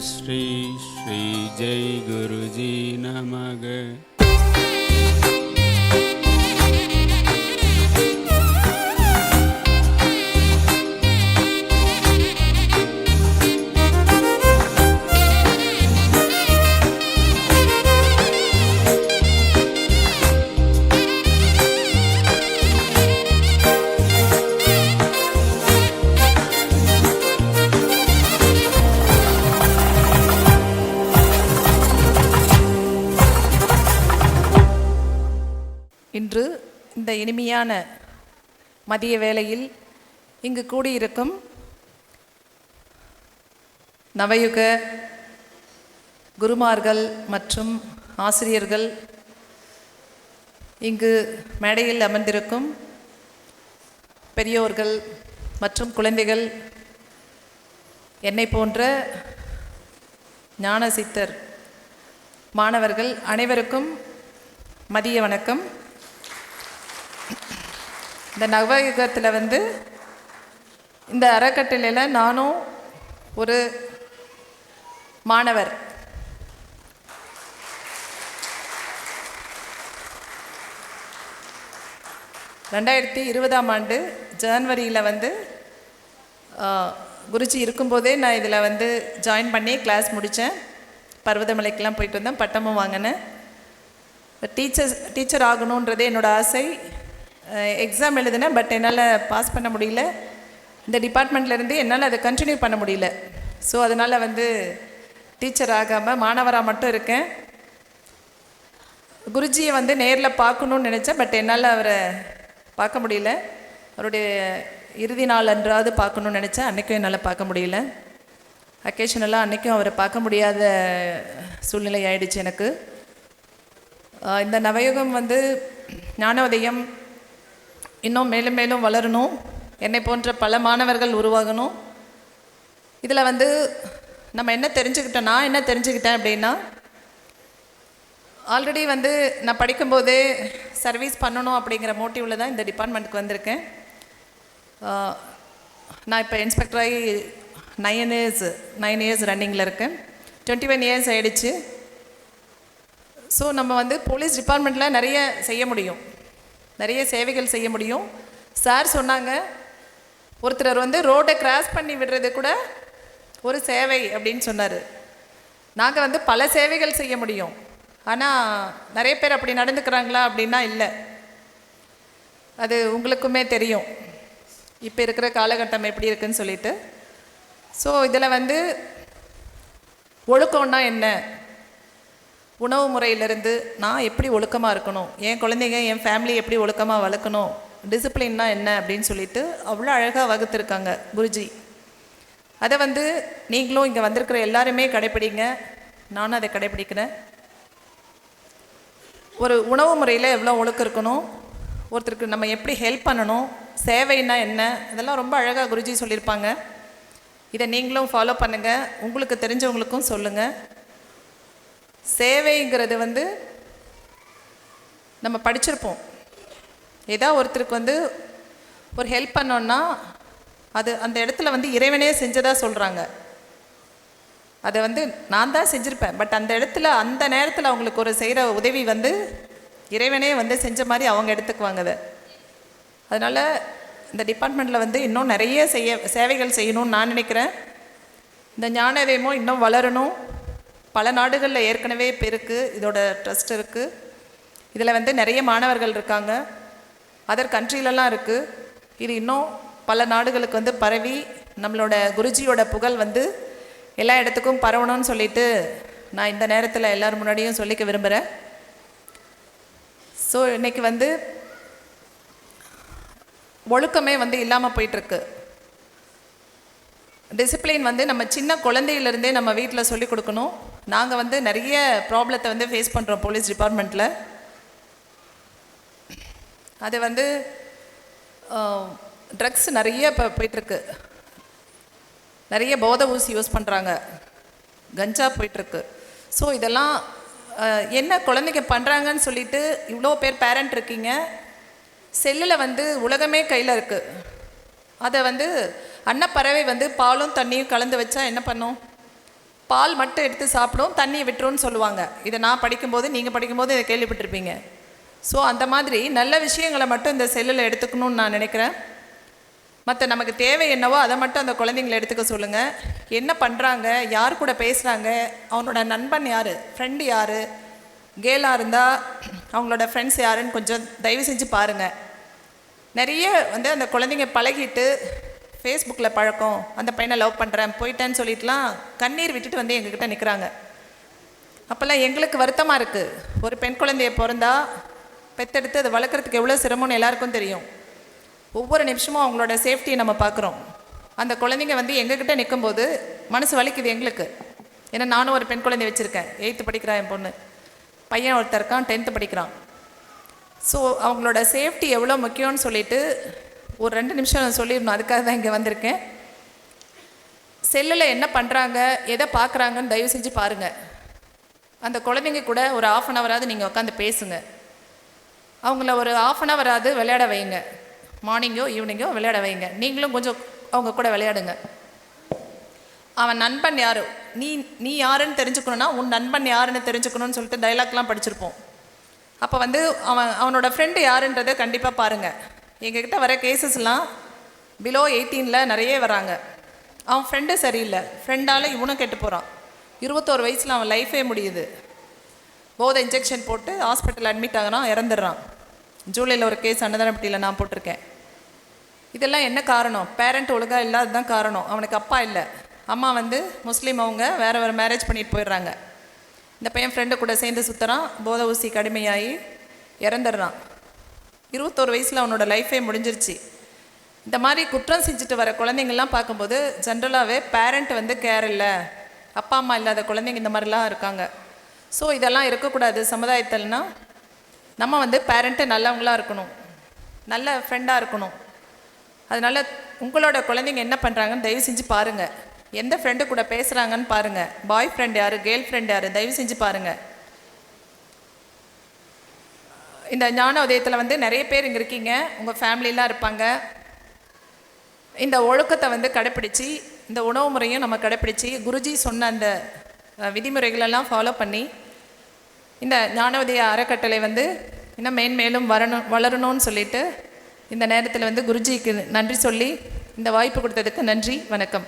श्री श्री जय गुरुजी नमः இனிமையான மதிய வேளையில் இங்கு கூடியிருக்கும் நவயுக குருமார்கள் மற்றும் ஆசிரியர்கள் இங்கு மேடையில் அமர்ந்திருக்கும் பெரியோர்கள் மற்றும் குழந்தைகள் என்னை போன்ற ஞான சித்தர் மாணவர்கள் அனைவருக்கும் மதிய வணக்கம். இந்த நவயுகத்தில் வந்து இந்த அறக்கட்டளையில் நானும் ஒரு மாணவர். ரெண்டாயிரத்தி இருபதாம் ஆண்டு ஜனவரியில் வந்து குருஜி இருக்கும்போதே நான் இதில் வந்து ஜாயின் பண்ணி கிளாஸ் முடித்தேன் பர்வதமலைக்கெலாம் போயிட்டு வந்தேன் பட்டமும் வாங்கினேன். டீச்சர்ஸ் டீச்சர் ஆகணுன்றதே என்னோட ஆசை. எக்ஸாம் எழுதினேன் பட் என்னால் பாஸ் பண்ண முடியல. இந்த டிபார்ட்மெண்ட்லேருந்து என்னால் அதை கண்டினியூ பண்ண முடியல. ஸோ அதனால் வந்து டீச்சர் ஆகாமல் மாணவராக மட்டும் இருக்கேன். குருஜியை வந்து நேரில் பார்க்கணுன்னு நினச்சேன் பட் என்னால் அவரை பார்க்க முடியல. அவருடைய இறுதி நாள் அன்றாவது பார்க்கணுன்னு நினச்சேன் அன்றைக்கும் என்னால் பார்க்க முடியல. அக்கேஷனலாக அன்றைக்கும் அவரை பார்க்க முடியாத சூழ்நிலை ஆயிடுச்சு எனக்கு. இந்த நவயுகம் வந்து ஞானோதயம் இன்னும் மேலும் மேலும் வளரணும். என்னை போன்ற பல மாணவர்கள் உருவாகணும். இதில் வந்து நம்ம என்ன தெரிஞ்சுக்கிட்டோம்? நான் என்ன தெரிஞ்சுக்கிட்டேன் அப்படின்னா ஆல்ரெடி வந்து நான் படிக்கும்போதே சர்வீஸ் பண்ணணும் அப்படிங்கிற மோட்டிவில் தான் இந்த டிபார்ட்மெண்ட்டுக்கு வந்திருக்கேன். நான் இப்போ இன்ஸ்பெக்டர் ஆகி நைன் இயர்ஸ் நைன் இயர்ஸ் ரன்னிங்கில் இருக்கேன். டுவெண்ட்டி ஒன் இயர்ஸ் ஆகிடுச்சு ஸோ நம்ம வந்து போலீஸ் டிபார்ட்மெண்ட்டில் நிறைய செய்ய முடியும். நிறைய சேவைகள் செய்ய முடியும். சார் சொன்னாங்க ஒருத்தர் வந்து ரோட்டை கிராஸ் பண்ணி விடுறது கூட ஒரு சேவை அப்படின்னு சொன்னார். நாங்கள் வந்து பல சேவைகள் செய்ய முடியும். ஆனால் நிறைய பேர் அப்படி நடந்துக்கிறாங்களா அப்படின்னா இல்லை. அது உங்களுக்குமே தெரியும். இப்போ இருக்கிற காலகட்டம் எப்படி இருக்குன்னு சொல்லிட்டு. ஸோ இதில் வந்து ஒழுக்கம்னா என்ன? உணவு முறையிலிருந்து நான் எப்படி ஒழுக்கமாக இருக்கணும்? என் குழந்தைங்க என் ஃபேமிலி எப்படி ஒழுக்கமாக வளர்க்கணும்? டிசிப்ளின்னா என்ன அப்படின்னு சொல்லிட்டு அவ்வளோ அழகாக வகுத்துருக்காங்க குருஜி. அதை வந்து நீங்களும் இங்கே வந்திருக்கிற எல்லாருமே கடைப்பிடிங்க. நானும் அதை கடைப்பிடிக்கிறேன். ஒரு உணவு முறையில் எவ்வளோ ஒழுக்கம் இருக்கணும்? ஒருத்தருக்கு நம்ம எப்படி ஹெல்ப் பண்ணணும்? சேவைன்னா என்ன? இதெல்லாம் ரொம்ப அழகாக குருஜி சொல்லியிருப்பாங்க. இதை நீங்களும் ஃபாலோ பண்ணுங்கள் உங்களுக்கு தெரிஞ்சவங்களுக்கும் சொல்லுங்கள் சேவைங்கிறது வந்து நம்ம படிச்சிருப்போம். ஏதோ ஒருத்தருக்கு வந்து ஒரு ஹெல்ப் பண்ணோன்னா அது அந்த இடத்துல வந்து இறைவனே செஞ்சதாக சொல்கிறாங்க அதை வந்து நான் தான் செஞ்சுருப்பேன். பட் அந்த இடத்துல அந்த நேரத்தில் அவங்களுக்கு ஒரு செய்கிற உதவி வந்து இறைவனே வந்து செஞ்ச மாதிரி அவங்க எடுத்துக்குவாங்க அதை. அதனால் இந்த டிபார்ட்மெண்ட்டில் வந்து இன்னும் நிறைய செய்ய சேவைகள் செய்யணும்னு நான் நினைக்கிறேன். இந்த ஞானவேமோ இன்னும் வளரணும். பல நாடுகளில் ஏற்கனவே இப்போ இருக்குது இதோட ட்ரஸ்ட் இருக்குது இதில் வந்து நிறைய மாணவர்கள் இருக்காங்க. அதர் கண்ட்ரிலலாம் இருக்குது இது இன்னும் பல நாடுகளுக்கு வந்து பரவி நம்மளோட குருஜியோட புகழ் வந்து எல்லா இடத்துக்கும் பரவணும்னு சொல்லிட்டு நான் இந்த நேரத்தில் எல்லார் முன்னாடியும் சொல்லிக்க விரும்புகிறேன் ஸோ இன்றைக்கி வந்து ஒழுக்கமே வந்து இல்லாமல் போயிட்டுருக்கு. டிசிப்ளின் வந்து நம்ம சின்ன குழந்தையிலேருந்தே நம்ம வீட்டில் சொல்லிக் கொடுக்கணும். நாங்கள் வந்து நிறைய ப்ராப்ளத்தை வந்து ஃபேஸ் பண்ணுறோம் போலீஸ் டிபார்ட்மெண்ட்டில் அது வந்து ட்ரக்ஸ் நிறைய இப்போ போயிட்டுருக்கு. நிறைய போதை ஊசி யூஸ் பண்ணுறாங்க கஞ்சா போயிட்டுருக்கு. ஸோ இதெல்லாம் என்ன குழந்தைங்க பண்ணுறாங்கன்னு சொல்லிட்டு இவ்வளோ பேர் பேரண்ட் இருக்கீங்க. செல்லில் வந்து உலகமே கையில் இருக்குது அதை வந்து அன்னப்பறவை வந்து பாலும் தண்ணியும் கலந்து வச்சா என்ன பண்ணும்? பால் மட்டும் எடுத்து சாப்பிடும் தண்ணியை விட்டுருன்னு சொல்லுவாங்க. இதை நான் படிக்கும்போது நீங்கள் படிக்கும்போது இதை கேள்விப்பட்டிருப்பீங்க. ஸோ அந்த மாதிரி நல்ல விஷயங்களை மட்டும் இந்த செல்லில் எடுத்துக்கணும்னு நான் நினைக்கிறேன். மற்ற நமக்கு தேவை என்னவோ அதை மட்டும் அந்த குழந்தைங்களை எடுத்துக்க சொல்லுங்கள் என்ன பண்ணுறாங்க யார் கூட பேசுகிறாங்க அவனோட நண்பன் யார்? ஃப்ரெண்டு யார்? கேலாக இருந்தால் அவங்களோட ஃப்ரெண்ட்ஸ் யாருன்னு கொஞ்சம் தயவு செஞ்சு பாருங்கள் நிறைய வந்து அந்த குழந்தைங்க பழகிட்டு ஃபேஸ்புக்கில் பழக்கம் அந்த பையனை லவ் பண்ணுறேன் போயிட்டேன்னு சொல்லிட்டுலாம் கண்ணீர் விட்டுட்டு வந்து எங்ககிட்ட நிற்கிறாங்க அப்போல்லாம் எங்களுக்கு வருத்தமாக இருக்குது ஒரு பெண் குழந்தைய பிறந்தா பெத்தெடுத்து அதை வளர்க்குறதுக்கு எவ்வளோ சிரமம்னு எல்லாருக்கும் தெரியும். ஒவ்வொரு நிமிஷமும் அவங்களோட சேஃப்டியை நம்ம பார்க்குறோம். அந்த குழந்தைங்க வந்து எங்ககிட்ட நிற்கும்போது மனசு வலிக்குது எங்களுக்கு. ஏன்னா நானும் ஒரு பெண் குழந்தை வச்சுருக்கேன். எயித்து படிக்கிறான் என் பொண்ணு. பையன் ஒருத்தர் இருக்கான் டென்த்து படிக்கிறான். ஸோ அவங்களோட சேஃப்டி எவ்வளோ முக்கியம்னு சொல்லிட்டு ஒரு ரெண்டு நிமிஷம் நான் சொல்லிடணும் அதுக்காக தான் இங்கே வந்திருக்கேன். செல்லில் என்ன பண்ணுறாங்க எதை பார்க்குறாங்கன்னு தயவு செஞ்சு பாருங்கள் அந்த குழந்தைங்க கூட ஒரு ஆஃப் அன் ஹவராது நீங்கள் உட்காந்து பேசுங்க. அவங்கள ஒரு ஆஃப் அன் ஹவராது விளையாட வைங்க. மார்னிங்கோ ஈவினிங்கோ விளையாட வைங்க. நீங்களும் கொஞ்சம் அவங்க கூட விளையாடுங்க. அவன் நண்பன் யார்? நீ நீ யாருன்னு தெரிஞ்சுக்கணுன்னா உன் நண்பன் யாருன்னு தெரிஞ்சுக்கணும்னு சொல்லிட்டு டைலாக்லாம் படிச்சிருப்போம். அப்போ வந்து அவன் அவனோட ஃப்ரெண்டு யாருன்றதை கண்டிப்பாக பாருங்கள் எங்ககிட்ட வர கேசஸ்லாம் பிலோ எயிட்டீனில் நிறைய வராங்க. அவன் ஃப்ரெண்டு சரியில்லை. ஃப்ரெண்டால் இவனும் கெட்டு போகிறான் இருபத்தோரு வயசில் அவன் லைஃபே முடியுது. போதை இன்ஜெக்ஷன் போட்டு ஹாஸ்பிட்டல் அட்மிட் ஆகிறான் இறந்துடுறான். ஜூலையில் ஒரு கேஸ் அன்னதானப்பட்டியில் நான் போட்டிருக்கேன். இதெல்லாம் என்ன காரணம்? பேரண்ட் ஒழுங்காக இல்லாதது தான் காரணம். அவனுக்கு அப்பா இல்லை. அம்மா வந்து முஸ்லீம் அவங்க வேறு வேறு மேரேஜ் பண்ணிட்டு போயிடுறாங்க. இந்த பையன் ஃப்ரெண்டு கூட சேர்ந்து சுற்றுறான் போதை ஊசி கடுமையாகி இறந்துடுறான். இருபத்தோரு வயசில் அவனோட லைஃபே முடிஞ்சிருச்சு. இந்த மாதிரி குற்றம் செஞ்சுட்டு வர குழந்தைங்கள்லாம் பார்க்கும்போது ஜென்ரலாகவே பேரண்ட் வந்து கேர் இல்லை. அப்பா அம்மா இல்லாத குழந்தைங்க இந்த மாதிரிலாம் இருக்காங்க. ஸோ இதெல்லாம் இருக்கக்கூடாது. சமுதாயத்தில்னா நம்ம வந்து பேரண்ட்டு நல்லவங்களாக இருக்கணும். நல்ல ஃப்ரெண்டாக இருக்கணும். அதனால் உங்களோட குழந்தைங்க என்ன பண்ணுறாங்கன்னு தயவு செஞ்சு பாருங்கள் எந்த ஃப்ரெண்டு கூட பேசுகிறாங்கன்னு பாருங்கள் பாய் ஃப்ரெண்ட் யார்? கேர்ள் ஃப்ரெண்ட் யார்? தயவு செஞ்சு பாருங்கள் இந்த ஞான உதயத்தில் வந்து நிறைய பேர் இங்கே இருக்கீங்க. உங்கள் ஃபேமிலிலாம் இருப்பாங்க. இந்த ஒழுக்கத்தை வந்து கடைப்பிடிச்சி இந்த உணவு முறையும் நம்ம கடைப்பிடிச்சி குருஜி சொன்ன அந்த விதிமுறைகளெல்லாம் ஃபாலோ பண்ணி இந்த ஞானோதய அறக்கட்டளை வந்து இன்னும் மேன்மேலும் வரணும் வளரணும்னு சொல்லிட்டு இந்த நேரத்தில் வந்து குருஜிக்கு நன்றி சொல்லி இந்த வாய்ப்பு கொடுத்ததுக்கு நன்றி வணக்கம்.